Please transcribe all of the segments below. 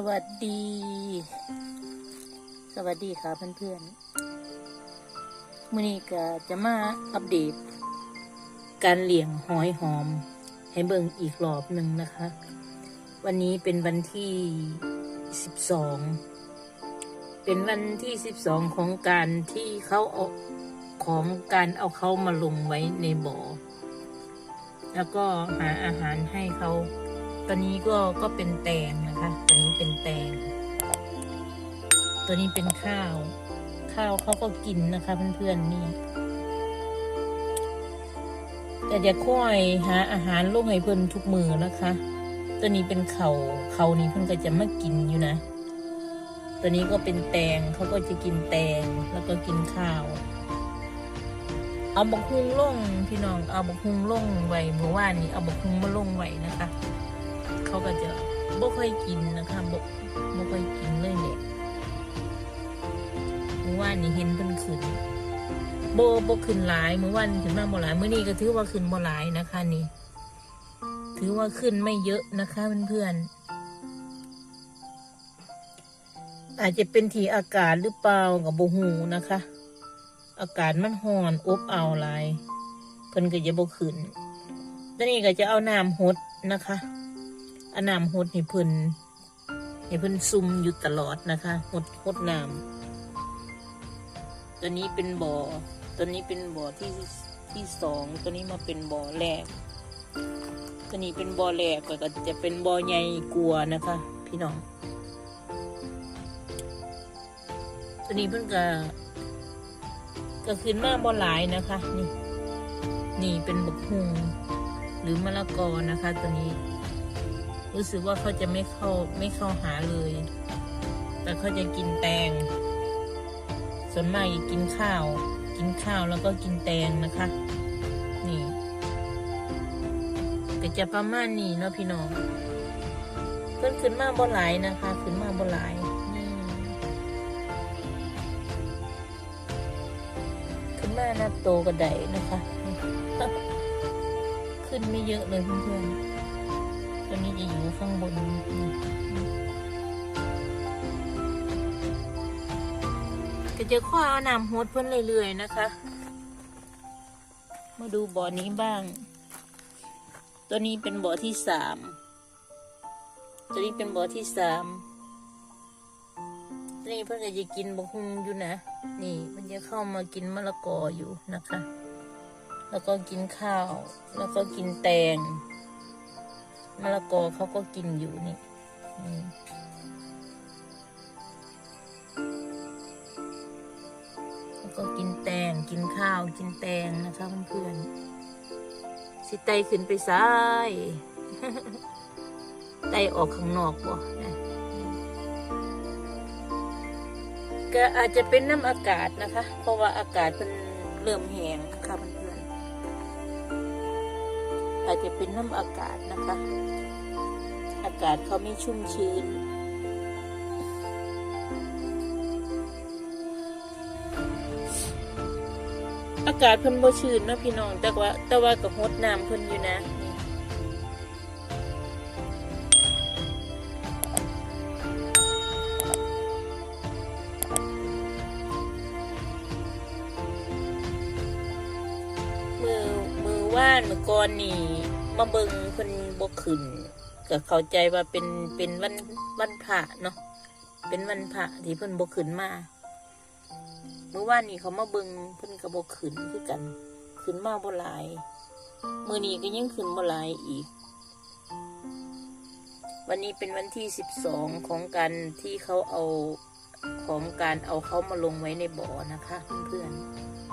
สวัสดี สวัสดีค่ะเพื่อนๆมื่อนี้ก็จะมาอัปเดต การเลี้ยงหอยหอม ให้เบิ่งอีกรอบหนึ่งนะคะ วันนี้เป็นวันที่สิบสองเป็นวันที่สิบสองของการที่เขาเอาของการเอาเขามาลงไว้ในบ่อ แล้วก็หาอาหารให้เขา ตอนนี้ก็ก็เป็นแตงนะคะ ตัวนี้เป็นแตง ตัวนี้เป็นข้าว ข้าวเขาก็กินนะคะเพื่อนๆนี่แต่จะค่อยหาอาหารลงให้เพิ่นทุกมือนะคะ ตัวนี้เป็นเขาเขานี่เพิ่นก็จะมากินอยู่นะ ตัวนี้ก็เป็นแตงเขาก็จะกินแตงแล้วก็กินข้าว เอาบักฮุงล่งพี่น้องเอาบักฮุงล่งไว้เมื่อวานนี้เอาบักฮุงมาล่งไว้นะคะ เขาก็จะบ่ค่อยกินนะคะบ่บ่ค่อยกินเลยเนี่ยเมื่อวานนี้เห็นเพิ่นขึ้นโบบ่ขึ้นหลายเมื่อวานขึ้นมาบ่หลายเมื่อนี้ก็ถือว่าขึ้นบ่หลายนะคะนี่ ถือว่าขึ้นไม่เยอะนะคะเพื่อนๆอาจจะเป็นที่อากาศหรือเปล่ากับบ่ฮู้นะคะ อากาศมันร้อนอบอ้าวหลายเพิ่นก็จะบ่ขึ้นตอนนี้ก็จะเอาน้ำหดนะคะ อน้ำหดให้เพิ่นให้เพิ่นซุ่มอยู่ตลอดนะคะหดหดน้ำตัวนี้เป็นบ่อตัวนี้เป็นบ่อที่ที่สองตัวนี้มาเป็นบ่อแรกตัวนี้เป็นบ่อแรกก็จะเป็นบ่อใหญ่กลัวนะคะ พี่น้องตัวนี้เพิ่นก็ก็ขึ้นมาบ่หลายนะคะ นี่ นี่เป็นบักฮุงหรือมะละกอนะคะ ตัวนี้ รู้สึกว่าเขาจะไม่เข้าไม่เข้าหาเลย แต่เขาจะกินแตง ส่วนมากจะกินข้าว กินข้าวแล้วก็กินแตงนะคะ นี่ก็จะประมาณนี้เนาะพี่น้องเพิ่นขึ้นมาบ่หลายนะคะ ขึ้นมาบ่หลายขึ้นมานับโตกระไดนะคะ ขึ้นไม่เยอะเลยเพื่อนๆ ตัวนี้จะอยู่ข้างบนก็จะค่อเอาน้ำหดเพิ่นเรื่อยๆนะคะ มาดูบ่อนี้บ้าง ตัวนี้เป็นบ่อที่สามตัวนี้เป็นบ่อที่สามตัวนี้เพื่อนก็จะกินบะฮุงอยู่นะ นี่ มันจะเข้ามากินมะละกออยู่นะคะ แล้วก็กินข้าว แล้วก็กินแตง มะละกอเขาก็กินอยู่นี่แล้วก็กินแตงกินข้าวกินแตงนะคะเพื่อนๆสิไตขึ้นไปซ้ายไตออกข้างนอกบ่ะก็อาจจะเป็นน้ำอากาศนะคะ เพราะว่าอากาศมันเริ่มแห้งค่ะเพื่ อาจจะเป็นน้ำอากาศนะคะ อากาศเขาไม่ชุ่มชื้น อากาศเพิ่นบ่ชื้นเนาะพี่น้อง แต่ว่าแต่ว่าก็ฮดน้ำเพิ่นอยู่นะมือมือว่านมือก่อนนี่ มาเบิงเพิ่นบ่ขึ้นก็เข้าใจว่าเป็นเป็นวันวันพระเนาะเป็นวันพระที่เพิ่นบ่ขึ้นมาเมื่อวานนี้เขามาเบิงเพิ่นก็บ่ขึ้นคือกัน ขึ้นมาบ่หลายมื้อนี้ก็ยังขึ้นบ่หลายอีก วันนี้เป็นวันที่สิบสองของการที่เขาเอาของการเอาเขามาลงไว้ในบ่อนะคะ เพื่อนๆ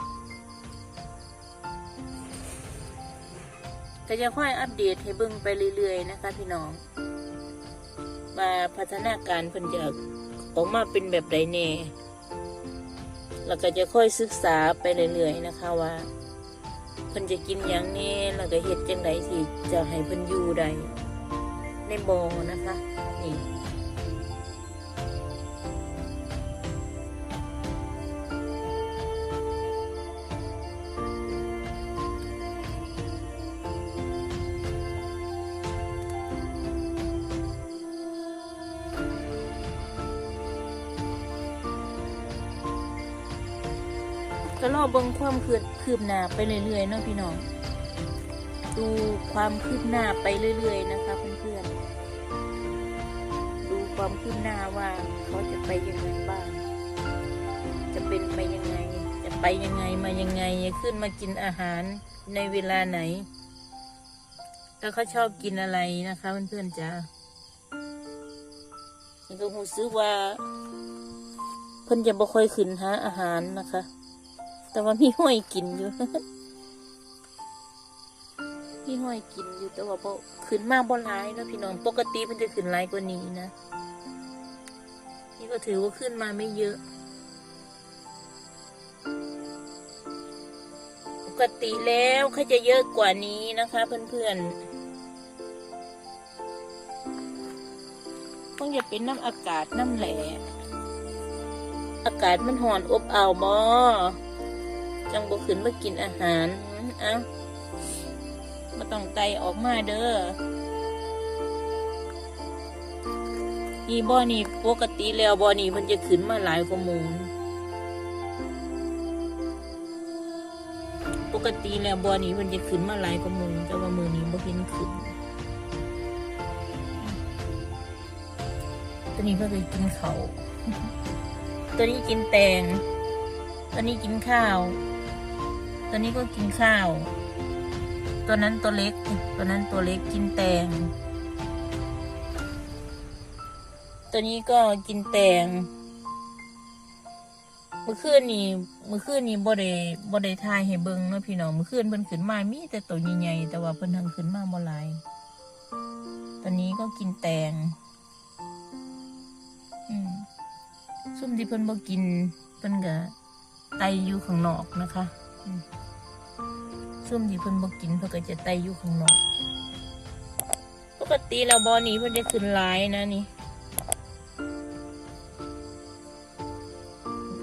ก็จะค่อยอัปเดตให้เบิ่งไปเรื่อยๆนะคะพี่น้องมาพัฒนาการเพิ่นจะออกมาเป็นแบบใดแน่แล้วก็จะค่อยศึกษาไปเรื่อยๆนะคะว่าเพิ่นจะกินอย่างนี้แล้วก็เห็ดจังไดที่จะให้เพิ่นอยู่ได้ในบ่อนะคะนี่ ก็รอเบิ่งความคืบคืบหน้าไปเรื่อยๆเนาะพี่น้อง ดูความคืบหน้าไปเรื่อยๆนะคะเพื่อนๆ ดูความคืบหน้าว่าเขาจะไปยังไงบ้าง จะเป็นไปยังไง จะไปยังไงมายังไงจะขึ้นมากินอาหารในเวลาไหน แล้วเขาชอบกินอะไรนะคะเพื่อนๆจ้าฉันก็หูซื้อว่าเพิ่นจะบ่ค่อยขึ้นหาอาหารนะคะ แต่ว่ามีห้อยกินอยู่ มีห้อยกินอยู่แต่ว่าบ่ขึ้นมาบ่หลายแล้วพี่น้องปกติมันจะขึ้นหลายกว่านี้นะ นี่ก็ถือว่าขึ้นมาไม่เยอะ ปกติแล้วเขาจะเยอะกว่านี้นะคะเพื่อนๆต้องอย่าเป็นน้ำอากาศน้ำแหล่อากาศมันห่อนอบอ้าวบอ จังบ่ขึ้นมากินอาหารเอ้ามาต้องไตออกมาเด้อนี่บ่อนี่ปกติแล้วบ่อนี่มันจะขึ้นมาหลายกว่ามูลปกติแล้วบ่อนี่มันจะขึ้นมาหลายกว่ามูลแต่ว่ามือนี้บ่เห็นขึ้นตัวนี้เพื่อไปกินเขาตัวนี้กินแตงตัวนี้กินข้าว ตัวนี้ก็กินข้าว ตัวนั้นตัวเล็ก ตัวนั้นตัวเล็กกินแตง ตัวนี้ก็กินแตงเมื่อคืนนี่เมื่อคืนนี่บ่ได้บ่ได้ทายให้เบิ่งเนาะพี่น้องเมื่อคืนเพิ่นขึ้นมามีแต่ตัวใหญ่ๆแต่ว่าเพิ่นทางขึ้นมาบ่หลายตัวนี้ก็กินแตง อืมซุ่มที่เพิ่นบ่กินเพิ่นก็ไตอยู่ข้างนอกนะคะ อืม ซุ่มที่เพิ่นบ่กินเพิ่นก็จะไตอยู่ข้างนอก ปกติแล้วบ่อนี้เพิ่นจะขึ้นลายนะนี่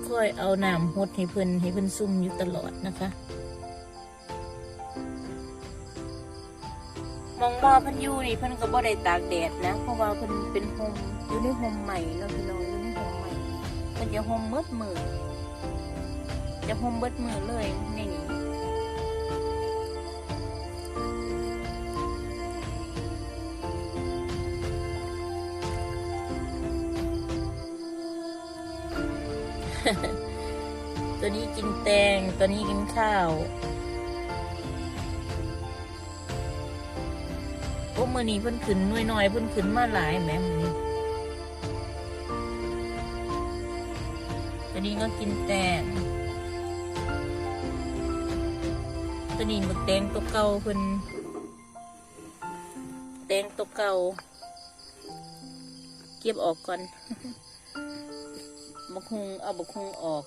ค่อยเอาน้ำหดให้เพิ่นให้เพิ่นซุ่มอยู่ตลอดนะคะมองบ่อเพิ่นอยู่นี่เพิ่นก็บ่ได้ตากแดดนะเพราะว่าเพิ่นเป็นโฮมอยู่ในโฮมใหม่เนาะพี่น้องอยู่ในโฮมใหม่มันจะห่มมืดมือจะห่มเบิดมือเลยในนี้ ตัวนี้กินแตง ตัวนี้กินข้าวโอ้มือนี้เพิ่นขึ้นน้อยน้อยเพิ่นขึ้นมาหลายแม่มือนี้ตัวนี้ก็กินแตงตัวนี้บักแตงตัวเก่าเพิ่นแตงตัวเก่าเก็บออกก่อน บักฮุงเอาบักฮุงออก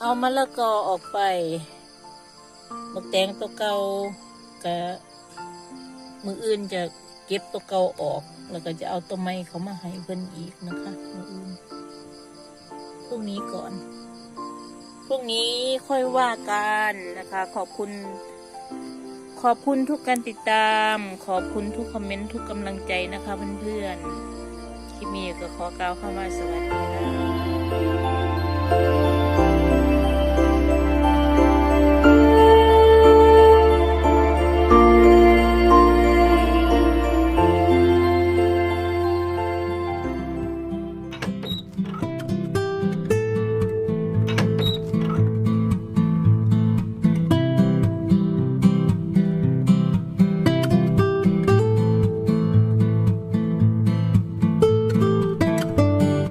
เอามะละกอออกไปบักแตงตัวเก่ากับมืออื่นจะเก็บตัวเก่าออก แล้วก็จะเอาตัวใหม่เขามาให้เพิ่นอีกนะคะมืออื่นพรุ่งนี้ก่อน พรุ่งนี้ค่อยว่ากันนะคะ ขอบคุณ ขอบคุณทุกการติดตาม ขอบคุณทุกคอมเมนต์ทุกกำลังใจนะคะเพื่อนๆที่มีก็ขอกล่าวคำว่าสวัสดีค่ะ